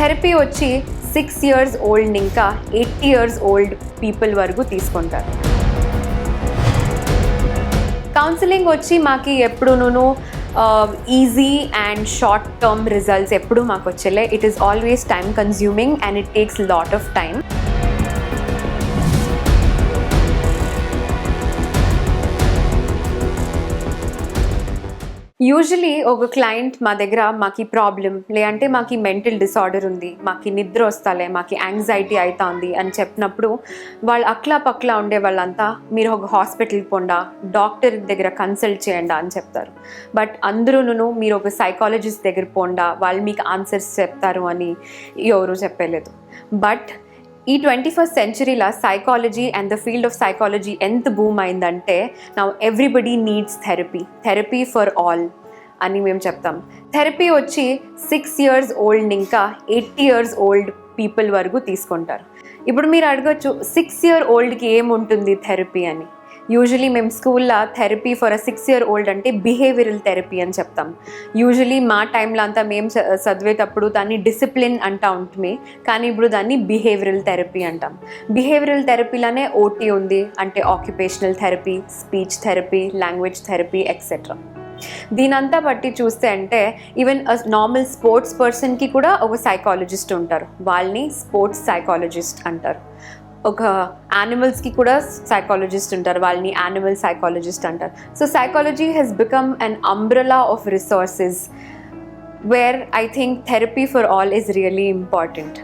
Therapy వచ్చి six years old ఇంకా eighty years old people వరకు తీసుకుంటారు. కౌన్సిలింగ్ వచ్చి మాకు ఎప్పుడునూ easy and short term results ఎప్పుడు మాకు వచ్చేలే it is always time consuming and it takes lot of time usually ఒక క్లయింట్ మా దగ్గర మాకు ప్రాబ్లం లేదంటే మాకు మెంటల్ డిసార్డర్ ఉంది మాకు నిద్ర వస్తాలే మాకు యాంగ్జైటీ అవుతుంది అని చెప్పినప్పుడు వాళ్ళు అక్లా పక్లా ఉండే వాళ్ళంతా మీరు ఒక హాస్పిటల్కి పోండా డాక్టర్ దగ్గర కన్సల్ట్ చేయండి అని చెప్తారు. బట్ అందరూను మీరు ఒక సైకాలజిస్ట్ దగ్గర పోండా వాళ్ళు మీకు ఆన్సర్స్ చెప్తారు అని ఎవరు చెప్పలేదు. బట్ ఈ twenty first సెంచురీలో psychology and the field of psychology ఎంత బూమ్ అయిందంటే నా everybody needs therapy therapy for all అని మేము చెప్తాం. థెరపీ వచ్చి సిక్స్ ఇయర్స్ ఓల్డ్ ఇంకా ఎయిటీ ఇయర్స్ ఓల్డ్ పీపుల్ వరకు తీసుకుంటారు. ఇప్పుడు మీరు అడగచ్చు సిక్స్ ఇయర్ ఓల్డ్కి ఏముంటుంది థెరపీ అని? యూజువలీ మేము స్కూల్లో therapy for a six year old అంటే బిహేవియరల్ థెరపీ అని చెప్తాం. యూజువలీ మా టైంలో అంతా మేము చ- చదివేటప్పుడు దాన్ని డిసిప్లిన్ అంటా ఉంటుమే కానీ ఇప్పుడు దాన్ని బిహేవియరల్ థెరపీ అంటాం. బిహేవియరల్ థెరపీలోనే ఓటీ ఉంది అంటే occupational therapy speech therapy language therapy etcetera దీనంతా బట్టి చూస్తే అంటే ఈవెన్ నార్మల్ స్పోర్ట్స్ పర్సన్కి కూడా ఒక సైకాలజిస్ట్ ఉంటారు. వాళ్ళని స్పోర్ట్స్ సైకాలజిస్ట్ అంటారు. ఒక యానిమల్స్కి కూడా సైకాలజిస్ట్ ఉంటారు. వాళ్ళని యానిమల్ సైకాలజిస్ట్ అంటారు. So psychology has become an umbrella of resources where I think therapy for all is really important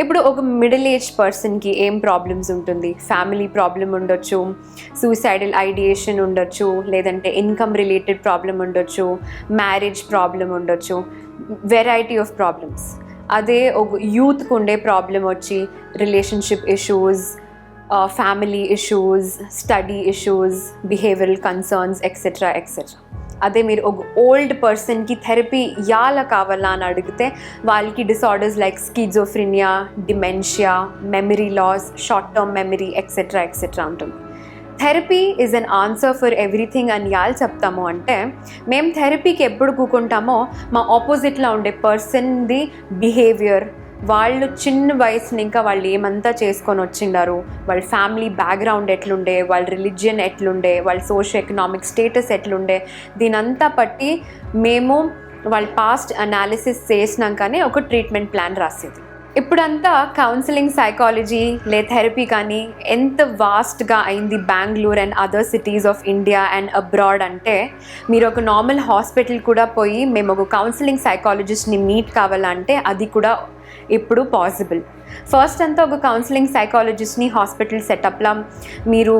ఇప్పుడు ఒక మిడిల్ ఏజ్ పర్సన్కి ఏం ప్రాబ్లమ్స్ ఉంటుంది? ఫ్యామిలీ ప్రాబ్లం ఉండొచ్చు సూసైడల్ ఐడియేషన్ ఉండొచ్చు లేదంటే ఇన్కమ్ రిలేటెడ్ ప్రాబ్లం ఉండొచ్చు మ్యారేజ్ ప్రాబ్లం ఉండొచ్చు వెరైటీ ఆఫ్ ప్రాబ్లమ్స్ అదే ఒక యూత్కు ఉండే ప్రాబ్లం వచ్చి relationship issues family issues study issues behavioural concerns etcetera etcetera అదే మీరు ఒక ఓల్డ్ పర్సన్కి థెరపీ ఎలా కావాలా అని అడిగితే వాళ్ళకి disorders like schizophrenia dementia memory loss short term memory etcetera etcetera ఉంటుంది therapy is an answer for everything అని యాలు చెప్తాము అంటే మేము థెరపీకి ఎప్పుడు కూకుంటామో మా ఆపోజిట్లో ఉండే పర్సన్ది బిహేవియర్ వాళ్ళు చిన్న వయసుని ఇంకా వాళ్ళు ఏమంతా చేసుకొని వచ్చిండారు వాళ్ళ ఫ్యామిలీ బ్యాక్గ్రౌండ్ ఎట్లుండే వాళ్ళ రిలీజియన్ ఎట్లుండే వాళ్ళ సోషల్ ఎకనామిక్ స్టేటస్ ఎట్లుండే దీనంతా బట్టి మేము వాళ్ళ పాస్ట్ అనాలిసిస్ చేసినాకనే ఒక ట్రీట్మెంట్ ప్లాన్ రాసేది. ఇప్పుడంతా కౌన్సిలింగ్ సైకాలజీ లే థెరపీ కానీ ఎంత వాస్ట్గా అయింది Bengaluru and other cities of India and abroad అంటే మీరు ఒక నార్మల్ హాస్పిటల్ కూడా పోయి మేము ఒక కౌన్సిలింగ్ సైకాలజిస్ట్ని మీట్ కావాలంటే అది కూడా ఇప్పుడు పాసిబుల్ ఫస్ట్ అంతా ఒక కౌన్సిలింగ్ సైకాలజిస్ట్ని హాస్పిటల్ సెటప్లా మీరు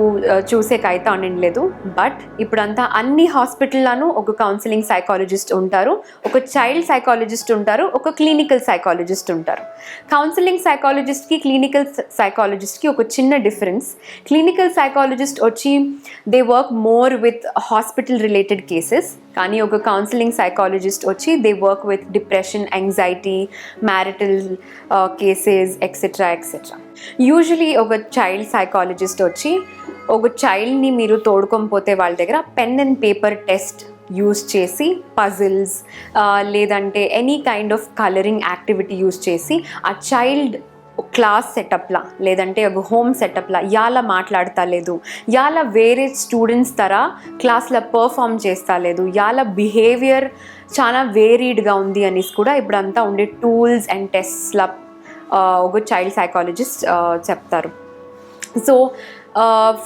చూసే చూసేకి అయితే ఉండలేదు బట్ ఇప్పుడంతా అన్ని హాస్పిటల్లోనూ ఒక కౌన్సిలింగ్ సైకాలజిస్ట్ ఉంటారు. ఒక చైల్డ్ సైకాలజిస్ట్ ఉంటారు. ఒక క్లినికల్ సైకాలజిస్ట్ ఉంటారు. కౌన్సిలింగ్ సైకాలజిస్ట్కి క్లినికల్ సైకాలజిస్ట్కి ఒక చిన్న డిఫరెన్స్ క్లినికల్ సైకాలజిస్ట్ వచ్చి they work more with hospital related cases కానీ ఒక కౌన్సిలింగ్ సైకాలజిస్ట్ వచ్చి they work with depression anxiety marital cases etcetera etcetera usually ఒక చైల్డ్ సైకాలజిస్ట్ వచ్చి ఒక చైల్డ్ని మీరు తోడుకోకపోతే వాళ్ళ దగ్గర pen and paper test use చేసి పజిల్స్ లేదంటే any kind of colouring activity use చేసి ఆ చైల్డ్ క్లాస్ సెటప్లా లేదంటే ఒక హోమ్ సెటప్లా ఇలా మాట్లాడతా లేదు. ఇలా వేరే స్టూడెంట్స్ తర క్లాస్లో పర్ఫామ్ చేస్తా లేదు. ఇలా బిహేవియర్ చాలా వేరీడ్గా ఉంది అనేసి కూడా ఇప్పుడంతా ఉండే టూల్స్ అండ్ టెస్ట్ల ఒక చైల్డ్ సైకాలజిస్ట్ చెప్తారు. సో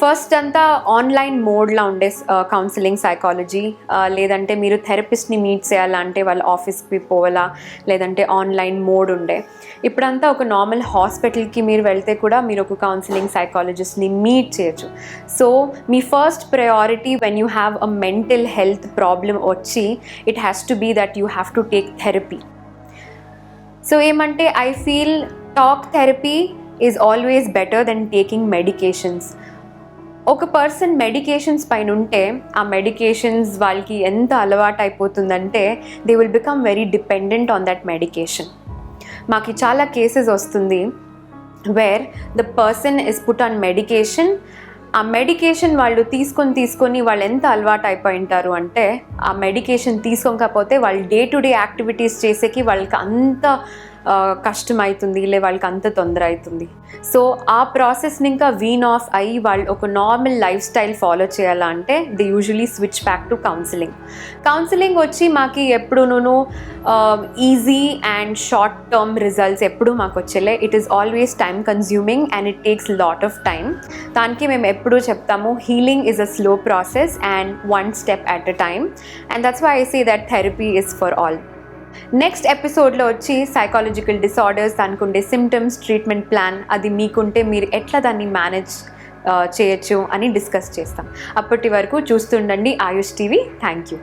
ఫస్ట్ అంతా ఆన్లైన్ మోడ్లో ఉండే కౌన్సిలింగ్ సైకాలజీ లేదంటే మీరు థెరపిస్ట్ని మీట్ చేయాలంటే వాళ్ళ ఆఫీస్కి పోవాలా లేదంటే ఆన్లైన్ మోడ్ ఉండే. ఇప్పుడంతా ఒక నార్మల్ హాస్పిటల్కి మీరు వెళ్తే కూడా మీరు ఒక కౌన్సిలింగ్ సైకాలజిస్ట్ని మీట్ చేయొచ్చు. So me first priority when you have a mental health problem వచ్చి it has to be that you have to take therapy so ఏమంటే I feel talk therapy is always better than taking medications ఒక person medications పైన ఉంటే ఆ medications వాళ్ళకి ఎంత అలవాటు అయిపోతుందంటే they will become very dependent on that medication మాకు చాలా కేసెస్ వస్తుంది where the person is put on medication ఆ మెడికేషన్ వాళ్ళు తీసుకొని తీసుకొని వాళ్ళు ఎంత అలవాటు అయిపోయి ఉంటారు అంటే ఆ మెడికేషన్ తీసుకోకపోతే వాళ్ళు డే టు డే యాక్టివిటీస్ చేసేకి వాళ్ళకి అంత కష్టం అవుతుంది లే వాళ్ళకి అంత తొందర అవుతుంది సో ఆ ప్రాసెస్ని ఇంకా వీన్ ఆఫ్ అయ్యి వాళ్ళు ఒక నార్మల్ లైఫ్ స్టైల్ ఫాలో చేయాలంటే the usually switch back to counselling counselling వచ్చి మాకు ఎప్పుడునూ easy and short term results ఎప్పుడు మాకు వచ్చేలే. It is always time consuming and it takes lot of time దానికి మేము ఎప్పుడూ చెప్తాము healing is a slow process and one step at a time and that's why I see that therapy is for all next ఎపిసోడ్లో వచ్చి psychological disorders దానికి ఉండే symptoms treatment plan అది మీకుంటే మీరు ఎట్లా దాన్ని మేనేజ్ uh, చేయొచ్చు అని డిస్కస్ చేస్తాం. అప్పటి వరకు చూస్తుండండి ఆయుష్ టీవీ థ్యాంక్ యూ